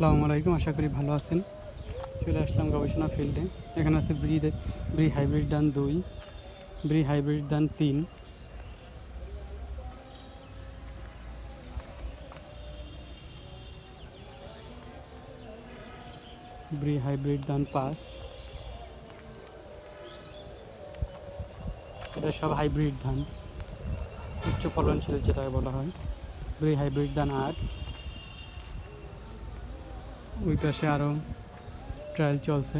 আসসালামু আলাইকুম, আশা করি ভালো আছেন। চলে আসলাম গবেষণা ফিল্ডে। এখানে আছে ব্রি ব্রি হাইব্রিড দান দুই, ব্রি হাইব্রিড দান তিন। ব্রি হাইব্রিড দান পাঁচ। এটা সব হাইব্রিড ধান, উচ্চ ফলনশীল যেটাকে বলা হয়। ব্রি হাইব্রিড ধান আট। ওই পাশে আরও ট্রায়াল চলছে।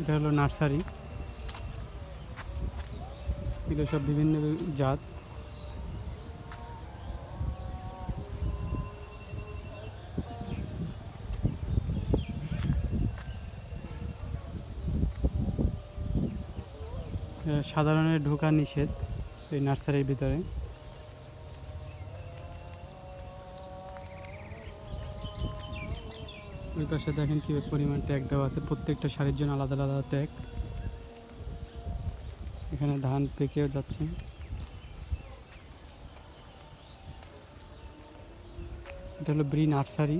এটা হলো নার্সারি। এগুলো সব বিভিন্ন জাত। সাধারণের ঢোকা নিষেধ এই নার্সারির ভিতরে। ওই পাশে দেখেন কি পরিমাণ ট্যাগ দেওয়া আছে। প্রত্যেকটা শাড়ির জন্য আলাদা আলাদা ট্যাগ। এখানে ধান পেকেও যাচ্ছে। এটা হলো ব্রি নার্সারি,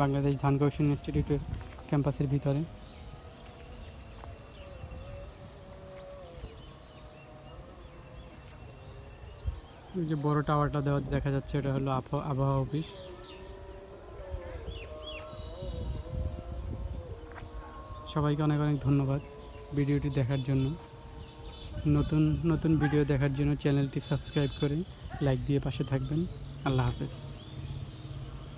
বাংলাদেশ ধান গবেষণা ইনস্টিটিউটের ক্যাম্পাসের ভিতরে। যে বড় টাওয়ারটা দেওয়া দেখা যাচ্ছে, এটা হলো আবহাওয়া অফিস সবাইকে অনেক অনেক ধন্যবাদ ভিডিওটি দেখার জন্য। নতুন নতুন ভিডিও দেখার জন্য চ্যানেলটি সাবস্ক্রাইব করে লাইক দিয়ে পাশে থাকবেন। আল্লাহ হাফেজ।